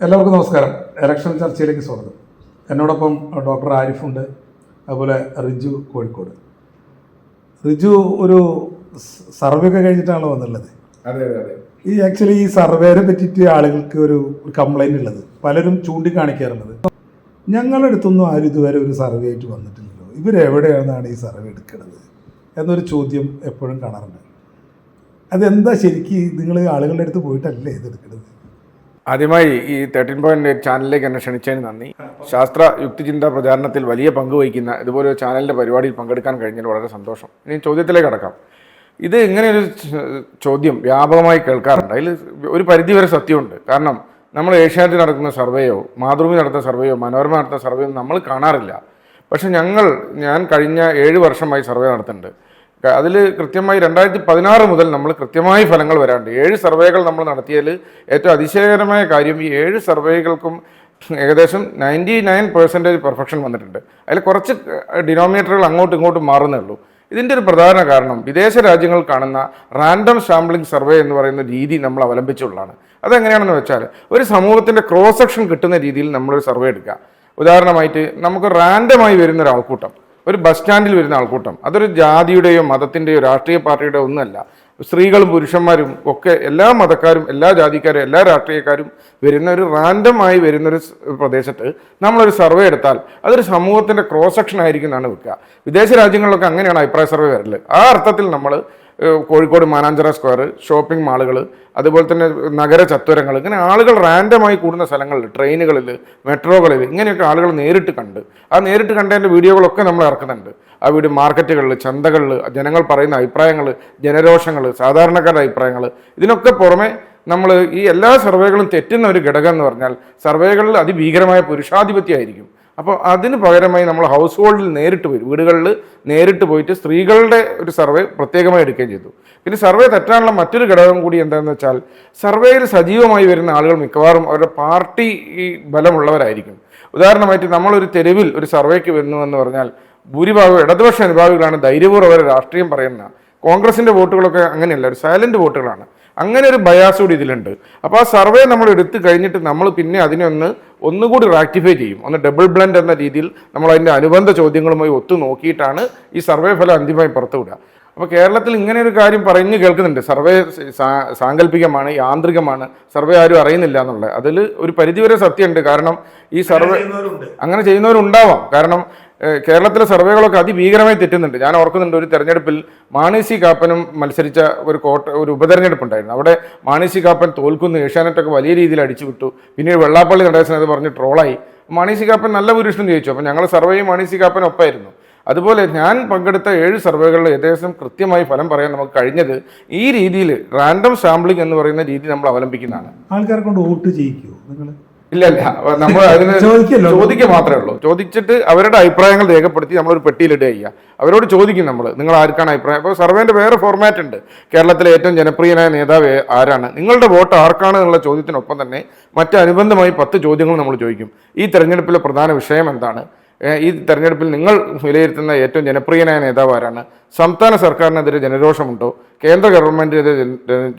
എല്ലാവർക്കും നമസ്കാരം. ഇലക്ഷൻ ചർച്ചയിലേക്ക് സ്വാഗതം. എന്നോടൊപ്പം ഡോക്ടർ ആരിഫുണ്ട് അതുപോലെ റിജു കോഴിക്കോട്. റിജു ഒരു സർവേ ഒക്കെ കഴിഞ്ഞിട്ടാണല്ലോ വന്നുള്ളത് അതെ അതെ അതെ. ഈ ആക്ച്വലി ഈ സർവേനെ പറ്റിയിട്ട് ആളുകൾക്ക് ഒരു കംപ്ലൈന്റ് ഉള്ളത്. പലരും ചൂണ്ടിക്കാണിക്കാറുള്ളത്. ഞങ്ങളുടെ അടുത്തൊന്നും ആരും ഇതുവരെ ഒരു സർവേ ആയിട്ട് വന്നിട്ടില്ലല്ലോ. ഇവരെവിടെയാണെന്നാണ് ഈ സർവേ എടുക്കുന്നത്? എന്നൊരു ചോദ്യം എപ്പോഴും കാണാറുണ്ട്. അതെന്താ ശരിക്കും നിങ്ങൾ ആളുകളുടെ അടുത്ത് പോയിട്ടല്ലേ ഇത് എടുക്കുന്നത്? ആദ്യമായി ഈ തേർട്ടീൻ പോയിന്റ് എയ്റ്റ് ചാനലിലേക്ക് എന്നെ ക്ഷണിച്ചതിന് നന്ദി. ശാസ്ത്ര യുക്തിചിന്ത പ്രചാരണത്തിൽ വലിയ പങ്ക് വഹിക്കുന്ന ഇതുപോലെ ചാനലിന്റെ പരിപാടിയിൽ പങ്കെടുക്കാൻ കഴിഞ്ഞതിൽ വളരെ സന്തോഷം. ഇനി ചോദ്യത്തിലേക്ക് കടക്കാം. ഇത് ഇങ്ങനെയൊരു ചോദ്യം വ്യാപകമായി കേൾക്കാറുണ്ട്. അതിൽ ഒരു പരിധിവരെ സത്യമുണ്ട്. കാരണം നമ്മൾ ഏഷ്യാനെറ്റ് നടക്കുന്ന സർവേയോ മാതൃഭൂമി നടത്തുന്ന സർവേയോ മനോരമ നടത്തുന്ന സർവേയോ നമ്മൾ കാണാറില്ല. പക്ഷെ ഞങ്ങൾ ഞാൻ കഴിഞ്ഞ ഏഴ് വർഷമായി സർവേ നടത്തുന്നുണ്ട്. അതിൽ കൃത്യമായി രണ്ടായിരത്തി പതിനാറ് മുതൽ നമ്മൾ കൃത്യമായി ഫലങ്ങൾ വരാണ്ട് ഏഴ് സർവേകൾ നമ്മൾ നടത്തിയതിൽ ഏറ്റവും അതിശയകരമായ കാര്യം ഈ ഏഴ് സർവേകൾക്കും ഏകദേശം നയന്റി നയൻ പെർസെന്റേജ് പെർഫെക്ഷൻ വന്നിട്ടുണ്ട്. അതിൽ കുറച്ച് ഡിനോമിനേറ്ററുകൾ അങ്ങോട്ടും ഇങ്ങോട്ടും മാറുന്നേ ഉള്ളൂ. ഇതിന്റെ ഒരു പ്രധാന കാരണം വിദേശ രാജ്യങ്ങൾ കാണുന്ന റാൻഡം സാമ്പിളിംഗ് സർവേ എന്ന് പറയുന്ന രീതി നമ്മൾ അവലംബിച്ചുള്ളതാണ്. അതെങ്ങനെയാണെന്ന് വെച്ചാൽ ഒരു സമൂഹത്തിന്റെ ക്രോസ് സെക്ഷൻ കിട്ടുന്ന രീതിയിൽ നമ്മളൊരു സർവേ എടുക്കുക. ഉദാഹരണമായിട്ട് നമുക്ക് റാൻഡമായി വരുന്ന ഒരു ആൾക്കൂട്ടം ഒരു ബസ് സ്റ്റാൻഡിൽ വരുന്ന ആൾക്കൂട്ടം. അതൊരു ജാതിയുടെയോ മതത്തിന്റെയോ രാഷ്ട്രീയ പാർട്ടിയുടെയോ ഒന്നുമല്ല. സ്ത്രീകളും പുരുഷന്മാരും ഒക്കെ എല്ലാ മതക്കാരും എല്ലാ ജാതിക്കാരും എല്ലാ രാഷ്ട്രീയക്കാരും വരുന്ന ഒരു റാൻഡമായി വരുന്നൊരു പ്രദേശത്ത് നമ്മളൊരു സർവേ എടുത്താൽ അതൊരു സമൂഹത്തിന്റെ ക്രോസ് സെക്ഷൻ ആയിരിക്കും എന്നാണ് വെക്കുക. വിദേശ രാജ്യങ്ങളിലൊക്കെ അങ്ങനെയാണ് അഭിപ്രായ സർവേ വരൽ. ആ അർത്ഥത്തിൽ നമ്മൾ കോഴിക്കോട് മാനാഞ്ചിറ സ്ക്വയർ ഷോപ്പിംഗ് മാളുകൾ അതുപോലെ തന്നെ നഗര ചത്വരങ്ങൾ ഇങ്ങനെ ആളുകൾ റാൻഡമായി കൂടുന്ന സ്ഥലങ്ങളിൽ ട്രെയിനുകളിൽ മെട്രോകളിൽ ഇങ്ങനെയൊക്കെ ആളുകൾ നേരിട്ട് കണ്ട്. ആ നേരിട്ട് കണ്ടതിന്റെ വീഡിയോകളൊക്കെ നമ്മൾ ഇറക്കുന്നുണ്ട്. ആ വീഡിയോ മാർക്കറ്റുകളിൽ ചന്തകളിൽ ജനങ്ങൾ പറയുന്ന അഭിപ്രായങ്ങൾ ജനരോഷങ്ങൾ സാധാരണക്കാരുടെ അഭിപ്രായങ്ങൾ ഇതിനൊക്കെ പുറമെ നമ്മൾ ഈ എല്ലാ സർവേകളും തെറ്റുന്ന ഒരു ഘടകം എന്ന് പറഞ്ഞാൽ സർവേകളിൽ അതിഭീകരമായ പുരുഷാധിപത്യമായിരിക്കും അപ്പോൾ അതിന് പകരമായി നമ്മൾ ഹൗസ് ഹോൾഡിൽ നേരിട്ട് പോയി വീടുകളിൽ നേരിട്ട് പോയിട്ട് സ്ത്രീകളുടെ ഒരു സർവേ പ്രത്യേകമായി എടുക്കുകയും ചെയ്തു. പിന്നെ സർവേ തെറ്റാനുള്ള മറ്റൊരു ഘടകം കൂടി എന്താണെന്ന് വെച്ചാൽ സർവേയിൽ സജീവമായി വരുന്ന ആളുകൾ മിക്കവാറും അവരുടെ പാർട്ടി ബലമുള്ളവരായിരിക്കും. ഉദാഹരണമായിട്ട് നമ്മളൊരു തെരുവിൽ ഒരു സർവേക്ക് വരുന്നു എന്ന് പറഞ്ഞാൽ ഭൂരിഭാഗം ഇടതുപക്ഷ അനുഭാവികളാണ് ധൈര്യപൂർവം രാഷ്ട്രീയം പറയുന്ന. കോൺഗ്രസിന്റെ വോട്ടുകളൊക്കെ അങ്ങനെയല്ല ഒരു സൈലന്റ് വോട്ടുകളാണ്. അങ്ങനെ ഒരു ബയാസ് കൂടി ഇതിലുണ്ട്. അപ്പോൾ ആ സർവേ നമ്മൾ എടുത്തു കഴിഞ്ഞിട്ട് നമ്മൾ പിന്നെ അതിനെ ഒന്ന് ഒന്നുകൂടി റാക്ടിഫൈ ചെയ്യും. ഒന്ന് ഡബിൾ ബ്ലൻഡ് എന്ന രീതിയിൽ നമ്മൾ അതിന്റെ അനുബന്ധ ചോദ്യങ്ങളുമായി ഒത്തു നോക്കിയിട്ടാണ് ഈ സർവേ ഫലം അന്തിമമായി പുറത്തുവിടുക അപ്പോൾ കേരളത്തിൽ ഇങ്ങനെ ഒരു കാര്യം പറഞ്ഞു കേൾക്കുന്നുണ്ട്. സർവേ സാങ്കല്പികമാണ് യാന്ത്രികമാണ്. സർവേ ആരും അറിയുന്നില്ല എന്നുള്ളത്. അതിൽ ഒരു പരിധിവരെ സത്യമുണ്ട്. കാരണം ഈ സർവേ അങ്ങനെ ചെയ്യുന്നവരുണ്ടാവാം. കാരണം കേരളത്തിലെ സർവേകളൊക്കെ അതിഭീകരമായി തെറ്റുന്നുണ്ട്. ഞാൻ ഓർക്കുന്നുണ്ട് ഒരു തെരഞ്ഞെടുപ്പിൽ മാണി സി കാപ്പനും മത്സരിച്ച ഒരു കോട്ട ഒരു ഉപതെരഞ്ഞെടുപ്പ് ഉണ്ടായിരുന്നു അവിടെ മാണി സി കാപ്പൻ തോൽക്കുന്നു ഏഷ്യാനെറ്റൊക്കെ വലിയ രീതിയിൽ അടിച്ചു വിട്ടു പിന്നീട് വെള്ളാപ്പള്ളി നടേശൻ അത് പറഞ്ഞ് ട്രോളായി. മാണി സി കാപ്പൻ നല്ല ഭൂരിഷ്ഠം ചോദിച്ചു അപ്പം ഞങ്ങൾ സർവേയും മാണി സി കാപ്പൻ ഒപ്പമായിരുന്നു അതുപോലെ ഞാൻ പങ്കെടുത്ത ഏഴ് സർവേകളിൽ ഏകദേശം കൃത്യമായി ഫലം പറയാൻ നമുക്ക് കഴിഞ്ഞത് ഈ രീതിയിൽ റാൻഡം സാമ്പിളിംഗ് എന്ന് പറയുന്ന രീതി നമ്മൾ അവലംബിക്കുന്നതാണ്. ആൾക്കാരെ കൊണ്ട് വോട്ട് ചെയ്യിക്കുമോ നിങ്ങൾ ഇല്ല ഇല്ല നമ്മൾ അതിന്. ചോദിക്കുക മാത്രമേ ഉള്ളൂ. ചോദിച്ചിട്ട് അവരുടെ അഭിപ്രായങ്ങൾ രേഖപ്പെടുത്തി നമ്മളൊരു പെട്ടിയിലിടുക ചെയ്യുക. അവരോട് ചോദിക്കും നമ്മൾ നിങ്ങൾ ആർക്കാണ് അഭിപ്രായം? അപ്പോൾ സർവേന്റെ വേറെ ഫോർമാറ്റ് ഉണ്ട്. കേരളത്തിലെ ഏറ്റവും ജനപ്രിയനായ നേതാവ് ആരാണ്? നിങ്ങളുടെ വോട്ട് ആർക്കാണ് എന്നുള്ള ചോദ്യത്തിനൊപ്പം തന്നെ മറ്റനുബന്ധമായി പത്ത് ചോദ്യങ്ങൾ നമ്മൾ ചോദിക്കും. ഈ തെരഞ്ഞെടുപ്പിലെ പ്രധാന വിഷയം എന്താണ്? ഈ തെരഞ്ഞെടുപ്പിൽ നിങ്ങൾ വിലയിരുത്തുന്ന ഏറ്റവും ജനപ്രിയനായ നേതാവ് ആരാണ്? സംസ്ഥാന സർക്കാരിനെതിരെ ജനരോഷമുണ്ടോ? കേന്ദ്ര ഗവൺമെന്റിനെതിരെ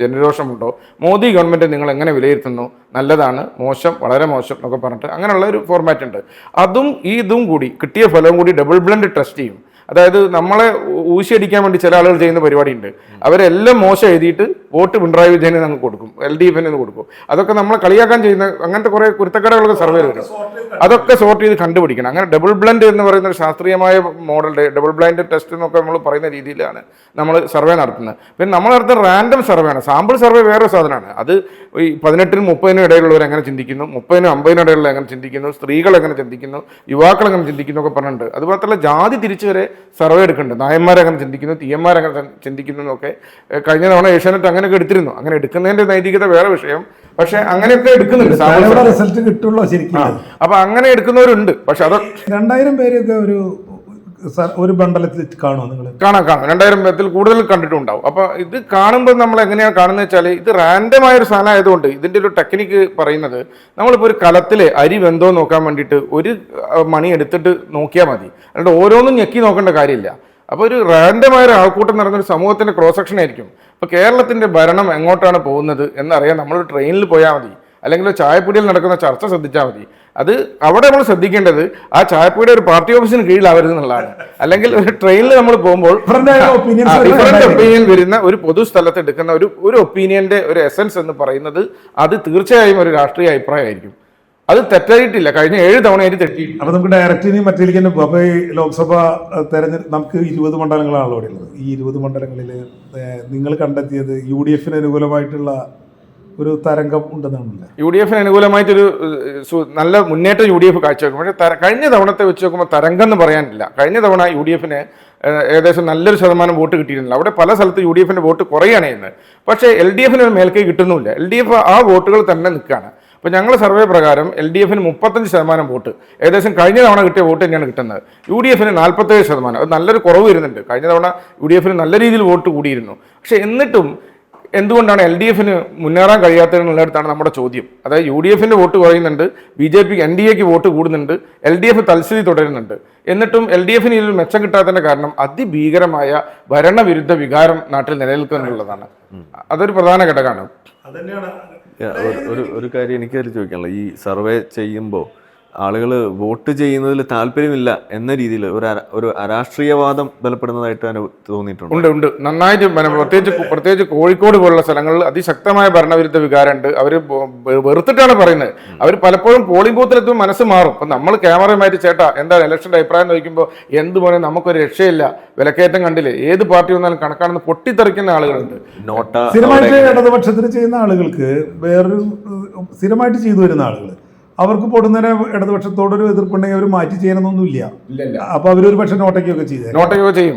ജനരോഷമുണ്ടോ? മോദി ഗവൺമെന്റ് നിങ്ങൾ എങ്ങനെ വിലയിരുത്തുന്നു? നല്ലതാണ് മോശം വളരെ മോശം എന്നൊക്കെ പറഞ്ഞിട്ട് അങ്ങനെയുള്ള ഒരു ഫോർമാറ്റ് ഉണ്ട്. അതും ഈ ഇതും കൂടി കിട്ടിയ ഫലവും കൂടി ഡബിൾ ബ്ലൻഡ് ട്രസ്റ്റ് ചെയ്യും. അതായത് നമ്മളെ ഊശിയടിക്കാൻ വേണ്ടി ചില ആളുകൾ ചെയ്യുന്ന പരിപാടി ഉണ്ട് അവരെല്ലാം മോശം എഴുതിയിട്ട് വോട്ട് പിണറായി വിജയന് അങ്ങ് കൊടുക്കും. എൽ ഡി എഫിന് കൊടുക്കും. അതൊക്കെ നമ്മളെ കളിയാക്കാൻ ചെയ്യുന്ന അങ്ങനത്തെ കുറെ കുരുത്തക്കടകളൊക്കെ സർവേ വരും. അതൊക്കെ സോർട്ട് ചെയ്ത് കണ്ടുപിടിക്കണം. അങ്ങനെ ഡബിൾ ബ്ലൈൻഡ് എന്ന് പറയുന്ന ഒരു ശാസ്ത്രീയമായ മോഡൽ ഡബിൾ ബ്ലൈൻഡ് ടെസ്റ്റ് എന്നൊക്കെ നമ്മൾ പറയുന്ന രീതിയിലാണ് നമ്മൾ സർവേ നടത്തുന്നത്. പിന്നെ നമ്മൾ നടത്തുന്ന റാൻഡം സർവേ ആണ്. സാമ്പിൾ സർവേ വേറെ സാധനമാണ്. അത് ഈ പതിനെട്ടിനും മുപ്പതിനും ഇടയിലുള്ളവർ എങ്ങനെ ചിന്തിക്കുന്നു? മുപ്പതിനും അമ്പതിനും ഇടയിലുള്ള എങ്ങനെ ചിന്തിക്കുന്നു? സ്ത്രീകൾ എങ്ങനെ ചിന്തിക്കുന്നു? യുവാക്കൾ എങ്ങനെ ചിന്തിക്കുന്നു? ഒക്കെ പറഞ്ഞിട്ടുണ്ട്. അതുപോലെ ജാതി തിരിച്ചു വരെ സർവേ എടുക്കുന്നുണ്ട് നായന്മാരങ്ങനെ ചിന്തിക്കുന്നു തീയന്മാരങ്ങനെ ചിന്തിക്കുന്നു എന്നൊക്കെ. കഴിഞ്ഞ തവണ ഏഷ്യാനെറ്റ് അങ്ങനെയൊക്കെ എടുത്തിരുന്നു. അങ്ങനെ എടുക്കുന്നതിന്റെ നൈതികത വേറെ വിഷയം. പക്ഷെ അങ്ങനെയൊക്കെ എടുക്കുന്നുണ്ട്. റിസൾട്ട് കിട്ടുള്ളൂ ശരിക്കും. അപ്പൊ അങ്ങനെ എടുക്കുന്നവരുണ്ട്. പക്ഷെ അതൊക്കെ രണ്ടായിരം പേരൊക്കെ ഒരു ഒരു ബണ്ടലത്തിൽ കാണുമോ നിങ്ങൾ കാണാം കാണാം. രണ്ടായിരം പേരത്തിൽ കൂടുതൽ കണ്ടിട്ടുണ്ടാവും. അപ്പൊ ഇത് കാണുമ്പോൾ നമ്മൾ എങ്ങനെയാണ് കാണുന്നത് വെച്ചാൽ ഇത് റാൻഡമായ ഒരു സാധനം ആയതുകൊണ്ട് ഇതിന്റെ ഒരു ടെക്നിക്ക് പറയുന്നത് നമ്മളിപ്പോൾ ഒരു കലത്തിലെ അരി വെന്തോ നോക്കാൻ വേണ്ടിയിട്ട് ഒരു മണി എടുത്തിട്ട് നോക്കിയാൽ മതി. അല്ലാണ്ട് ഓരോന്നും ഞെക്കി നോക്കേണ്ട കാര്യമില്ല. അപ്പോൾ ഒരു റാൻഡമായ ഒരു ആൾക്കൂട്ടം നടന്നൊരു സമൂഹത്തിന്റെ ക്രോസ് സെക്ഷൻ ആയിരിക്കും. അപ്പോൾ കേരളത്തിന്റെ ഭരണം എങ്ങോട്ടാണ് പോകുന്നത് എന്നറിയാൻ നമ്മൾ ട്രെയിനിൽ പോയാൽ മതി. അല്ലെങ്കിൽ ചായപ്പൊടിയിൽ നടക്കുന്ന ചർച്ച ശ്രദ്ധിച്ചാൽ മതി. അത് അവിടെ നമ്മൾ ശ്രദ്ധിക്കേണ്ടത് ആ ചായപ്പൊടി ഒരു പാർട്ടി ഓഫീസിന് കീഴിലാവരുത് എന്നുള്ളതാണ്. അല്ലെങ്കിൽ ഒരു ട്രെയിനിൽ നമ്മൾ പോകുമ്പോൾ ഒപ്പീനിയൻ വരുന്ന ഒരു പൊതു സ്ഥലത്ത് എടുക്കുന്ന ഒരു ഒരു ഒപ്പീനിയന്റെ ഒരു എസൻസ് എന്ന് പറയുന്നത് അത് തീർച്ചയായും ഒരു രാഷ്ട്രീയ അഭിപ്രായമായിരിക്കും. അത് തെറ്റായിട്ടില്ല. കഴിഞ്ഞ ഏഴ് തവണയായിട്ട് തെറ്റിയിട്ടില്ല അപ്പൊ നമുക്ക് ഡയറക്റ്റ് ഇനി മറ്റേലേക്ക് തന്നെ അപ്പൊ ഈ ലോക്സഭ തെരഞ്ഞെടുപ്പ് നമുക്ക് ഇരുപത് മണ്ഡലങ്ങളാണല്ലോ ഇവിടെ ഉള്ളത്. ഈ ഇരുപത് മണ്ഡലങ്ങളിൽ നിങ്ങൾ കണ്ടെത്തിയത് യു ഡി എഫിന് അനുകൂലമായിട്ടുള്ള ഒരു തരംഗം ഉണ്ടെന്നാണല്ലേ? യു ഡി എഫിന് അനുകൂലമായിട്ടൊരു നല്ല മുന്നേറ്റം യു ഡി എഫ് കാഴ്ചവെക്കും. പക്ഷേ കഴിഞ്ഞ തവണത്തെ വെച്ച് നോക്കുമ്പോൾ തരംഗം എന്ന് പറയാനില്ല. കഴിഞ്ഞ തവണ യു ഡി എഫിന് ഏകദേശം നല്ലൊരു ശതമാനം വോട്ട് കിട്ടിയിരുന്നില്ല. അവിടെ പല സ്ഥലത്ത് യു ഡി എഫിന്റെ വോട്ട് കുറയാണ് ചെയ്യുന്നത് പക്ഷേ എൽ ഡി എഫിന് മേൽക്കൈ കിട്ടുന്നുമില്ല. എൽ ഡി എഫ് ആ വോട്ടുകൾ തന്നെ നിൽക്കുകയാണ്. അപ്പോൾ ഞങ്ങൾ സർവേ പ്രകാരം എൽ ഡി എഫിന് മുപ്പത്തഞ്ച് ശതമാനം വോട്ട് ഏകദേശം കഴിഞ്ഞ തവണ കിട്ടിയ വോട്ട് തന്നെയാണ് കിട്ടുന്നത്. യു ഡി എഫിന് നാൽപ്പത്തേഴ് ശതമാനം അത് നല്ലൊരു കുറവ് വരുന്നുണ്ട്. കഴിഞ്ഞ തവണ യു ഡി എഫിന് നല്ല രീതിയിൽ വോട്ട് കൂടിയിരുന്നു. പക്ഷേ എന്നിട്ടും എന്തുകൊണ്ടാണ് എൽ ഡി എഫിന് മുന്നേറാൻ കഴിയാത്തതെന്നുള്ളിടത്താണ് നമ്മുടെ ചോദ്യം. അതായത് യു ഡി എഫിന്റെ വോട്ട് കുറയുന്നുണ്ട് ബി ജെ പിക്ക് എൻ ഡി എക്ക് വോട്ട് കൂടുന്നുണ്ട് എൽ ഡി എഫ് തൽസ്ഥിതി തുടരുന്നുണ്ട്. എന്നിട്ടും എൽ ഡി എഫിന് ഇതിൽ മെച്ചം കിട്ടാത്തതിന്റെ കാരണം അതിഭീകരമായ ഭരണവിരുദ്ധ വികാരം നാട്ടിൽ നിലനിൽക്കുന്നുള്ളതാണ്. അതൊരു പ്രധാന ഘടകമാണ്. ഒരു ഒരു കാര്യം എനിക്കതിൽ ചോദിക്കാനുള്ളത്. ഈ സർവേ ചെയ്യുമ്പോൾ ആളുകൾ വോട്ട് ചെയ്യുന്നതിൽ താല്പര്യമില്ല എന്ന രീതിയിൽ ഒരു ഒരു അരാഷ്ട്രീയവാദം ബലപ്പെടുന്നതായിട്ട് തോന്നിയിട്ടുണ്ട്. ഉണ്ട് ഉണ്ട്. നന്നായിട്ട് പ്രത്യേകിച്ച് പ്രത്യേകിച്ച് കോഴിക്കോട് പോലുള്ള സ്ഥലങ്ങളിൽ അതിശക്തമായ ഭരണവിരുദ്ധ വികാരമുണ്ട്. അവർ വെറുത്തിട്ടാണ് പറയുന്നത്. അവർ പലപ്പോഴും പോളിംഗ് ബൂത്തിലെത്തുമ്പോൾ മനസ്സ് മാറും. അപ്പം നമ്മൾ ക്യാമറയുമായിട്ട് ചേട്ടാ എന്താണ് ഇലക്ഷന്റെ അഭിപ്രായം നോക്കുമ്പോൾ എന്ത് പോലെ നമുക്കൊരു രക്ഷയില്ല. വിലക്കയറ്റം കണ്ടില്ലേ? ഏത് പാർട്ടി വന്നാലും കണക്കാണെന്ന് പൊട്ടിത്തെറിക്കുന്ന ആളുകളുണ്ട്. നോട്ട സ്ഥിരമായിട്ട് ഇടതുപക്ഷത്തിന് ചെയ്യുന്ന ആളുകൾക്ക് വേറൊരു സ്ഥിരമായിട്ട് ചെയ്തു വരുന്ന ആളുകൾ അവർക്ക് പൊടുന്നതിനെ ഇടതുപക്ഷത്തോടൊരു എതിർപ്പുണ്ടെങ്കിൽ അവർ മാറ്റി ചെയ്യണമെന്നൊന്നുമില്ല അപ്പൊ അവരൊരു പക്ഷെ നോട്ടയ്ക്കൊക്കെ ചെയ്തേ നോട്ടയൊക്കെ ചെയ്യും.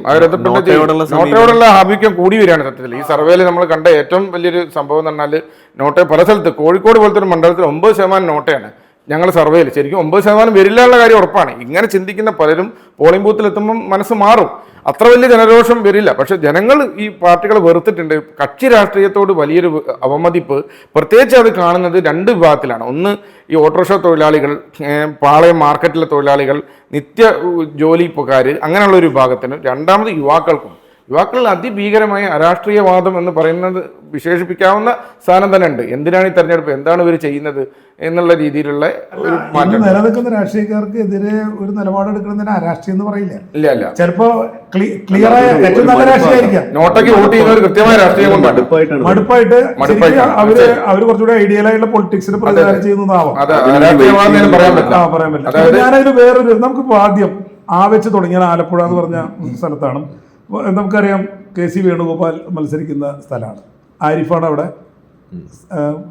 നോട്ടയോടുള്ള ആഭിക്യം കൂടി വരികയാണ് സത്യത്തിൽ. ഈ സർവേയിൽ നമ്മൾ കണ്ട ഏറ്റവും വലിയൊരു സംഭവം എന്ന് പറഞ്ഞാൽ നോട്ടയെ പല സ്ഥലത്ത് കോഴിക്കോട് പോലത്തെ ഒരു മണ്ഡലത്തിൽ ഒമ്പത് ശതമാനം നോട്ടയാണ്. ഞങ്ങൾ സർവേയിൽ ശരിക്കും ഒമ്പത് ശതമാനം വരില്ല എന്നുള്ള കാര്യം ഉറപ്പാണ്. ഇങ്ങനെ ചിന്തിക്കുന്ന പലരും പോളിംഗ് ബൂത്തിൽ എത്തുമ്പം മനസ്സ് മാറും. അത്ര വലിയ ജനരോഷം വരില്ല. പക്ഷെ ജനങ്ങൾ ഈ പാർട്ടികളെ വെറുത്തിട്ടുണ്ട്. കക്ഷി രാഷ്ട്രീയത്തോട് വലിയൊരു അവമതിപ്പ്. പ്രത്യേകിച്ച് അത് കാണുന്നത് രണ്ട് വിഭാഗത്തിലാണ്. ഒന്ന് ഈ ഓട്ടോറിക്ഷ തൊഴിലാളികൾ പാളയം മാർക്കറ്റിലെ തൊഴിലാളികൾ നിത്യ ജോലിപ്പുകാർ അങ്ങനെയുള്ള ഒരു വിഭാഗത്തിന്. രണ്ടാമത് യുവാക്കൾക്കും. യുവാക്കളിൽ അതിഭീകരമായ അരാഷ്ട്രീയവാദം എന്ന് പറയുന്നത് വിശേഷിപ്പിക്കാവുന്ന സ്ഥാനം തന്നെ ഉണ്ട്. എന്തിനാണ് ഈ തെരഞ്ഞെടുപ്പ്? എന്താണ് ഇവർ ചെയ്യുന്നത്? എന്നുള്ള രീതിയിലുള്ള ഒരു മാറ്റം. നിലനിൽക്കുന്ന രാഷ്ട്രീയക്കാർക്ക് എതിരെ ഒരു നിലപാടെടുക്കുന്നതിന് അരാഷ്ട്രീയം എന്ന് പറയില്ല. ഇല്ല ഇല്ല. ചിലപ്പോ ക്ലിയർ ആയ ഏറ്റവും നല്ല രാഷ്ട്രീയമായിരിക്കാം നോട്ടയ്ക്ക് വോട്ട് ചെയ്യുന്ന ഒരു കൃത്യമായ രാഷ്ട്രീയം കൊണ്ടാണ്. മടുപ്പായിട്ട് അവർ അവർ കുറച്ചുകൂടെ ഐഡിയൽ ആയിട്ടുള്ള പൊളിറ്റിക്സിന് പ്രതികാരം ചെയ്യുന്നതാവാം. പറയാൻ ആ പറ്റില്ല. പറയാൻ പറ്റില്ല. അതായത് ഞാനതിന് വേറൊരു നമുക്കിപ്പോ ആദ്യം ആ വെച്ച് തുടങ്ങിയ ആലപ്പുഴ എന്ന് പറഞ്ഞ സ്ഥലത്താണ്. നമുക്കറിയാം കെ സി വേണുഗോപാൽ മത്സരിക്കുന്ന സ്ഥലമാണ്. ആരിഫാണ് അവിടെ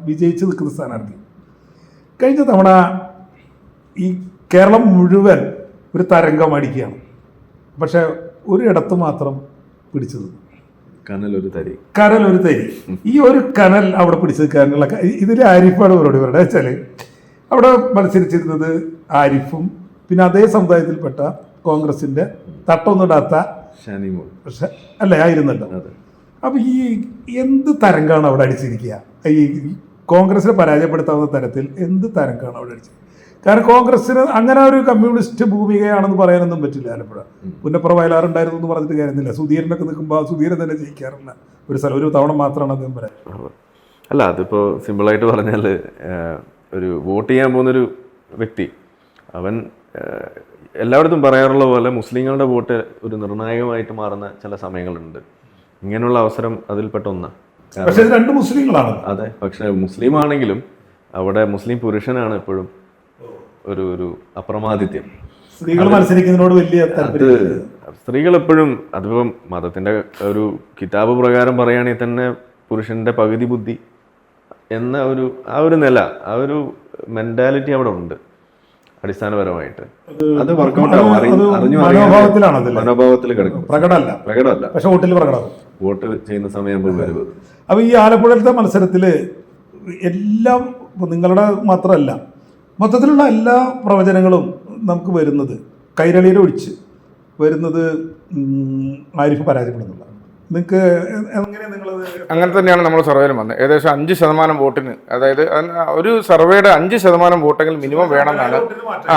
വിജയിച്ച് നിൽക്കുന്ന സ്ഥാനാർത്ഥി. കഴിഞ്ഞ തവണ ഈ കേരളം മുഴുവൻ ഒരു തരംഗം അടിക്കുകയാണ്. പക്ഷെ ഒരിടത്ത് മാത്രം പിടിച്ചു നിന്നു കനലൊരു തരി. കനൽ ഒരു തരി. ഈ ഒരു കനൽ അവിടെ പിടിച്ചു നിൽക്കാനുള്ള ഇതിൽ ആരിഫാണ് അവരോട് പറയുന്നത്? വെച്ചാൽ അവിടെ മത്സരിച്ചിരുന്നത് ആരിഫും പിന്നെ അതേ സമുദായത്തിൽപ്പെട്ട കോൺഗ്രസിന്റെ തട്ടൊന്നിടാത്ത ഷാനിമോൾ അല്ലേ ആയിരുന്നല്ലോ. അതെ. അപ്പൊ ഈ എന്ത് തരംഗമാണ് അവിടെ അടിച്ചിരിക്കുക? ഈ കോൺഗ്രസിനെ പരാജയപ്പെടുത്താവുന്ന തരത്തിൽ എന്ത് തരംഗമാണ് അവിടെ അടിച്ചത് കാരണം കോൺഗ്രസിന് അങ്ങനെ ഒരു കമ്മ്യൂണിസ്റ്റ് ഭൂമികയാണെന്ന് പറയാനൊന്നും പറ്റില്ല ആലപ്പുഴ. പുന്നപ്പുറ വയലാറുണ്ടായിരുന്നു എന്ന് പറഞ്ഞിട്ട് കാര്യമില്ല സുധീരനൊക്കെ നിൽക്കുമ്പോൾ സുധീരൻ തന്നെ ജയിക്കാറില്ല ഒരു സ്ഥലം ഒരു തവണ മാത്രമാണ് അദ്ദേഹം പറയാൻ. അല്ല അതിപ്പോൾ സിമ്പിളായിട്ട് പറഞ്ഞാൽ ഒരു വോട്ട് ചെയ്യാൻ പോകുന്നൊരു വ്യക്തി അവൻ എല്ലായിടത്തും പറയാറുള്ള പോലെ മുസ്ലിങ്ങളുടെ വോട്ട് ഒരു നിർണായകമായിട്ട് മാറുന്ന ചില സമയങ്ങളുണ്ട്. ഇങ്ങനെയുള്ള അവസരം അതിൽപ്പെട്ട ഒന്നാണ് പക്ഷെ രണ്ട് മുസ്ലിങ്ങളാണ്. അതെ പക്ഷെ മുസ്ലിം ആണെങ്കിലും അവിടെ മുസ്ലിം പുരുഷനാണ് എപ്പോഴും ഒരു ഒരു അപ്രമാദിത്യം. സ്ത്രീകൾ മത്സരിക്കുന്നതിനോട് വലിയ സ്ത്രീകൾ എപ്പോഴും അതിപ്പം മതത്തിന്റെ ഒരു കിതാബ് പ്രകാരം പറയുകയാണെങ്കിൽ തന്നെ പുരുഷന്റെ പകുതി ബുദ്ധി എന്ന ഒരു ആ ഒരു നില ആ ഒരു മെന്റാലിറ്റി അവിടെ ഉണ്ട്. അടിസ്ഥാനപരമായിട്ട്. അത് വർക്കൗട്ട് ആവും. മനോഭാവത്തിൽ കിടക്കും. പ്രകടമല്ല. പ്രകടമല്ല. പക്ഷെ വോട്ടിൽ വോട്ട് ചെയ്യുന്ന സമയം അപ്പോൾ ഈ ആലപ്പുഴത്തെ മത്സരത്തിൽ എല്ലാം നിങ്ങളുടെ മാത്രമല്ല മൊത്തത്തിലുള്ള എല്ലാ പ്രവചനങ്ങളും നമുക്ക് വരുന്നത് കൈരളിയുടെ ഒഴിച്ച് വരുന്നത് ആരിഫ് പരാജയപ്പെടുന്നില്ല നിങ്ങൾക്ക് അങ്ങനെ തന്നെയാണ് നമ്മൾ സർവേയിൽ വന്നത്. ഏകദേശം അഞ്ച് ശതമാനം വോട്ടിന് അതായത് ഒരു സർവേയുടെ അഞ്ച് ശതമാനം വോട്ടെങ്കിലും മിനിമം വേണമെന്നാണ്. ആ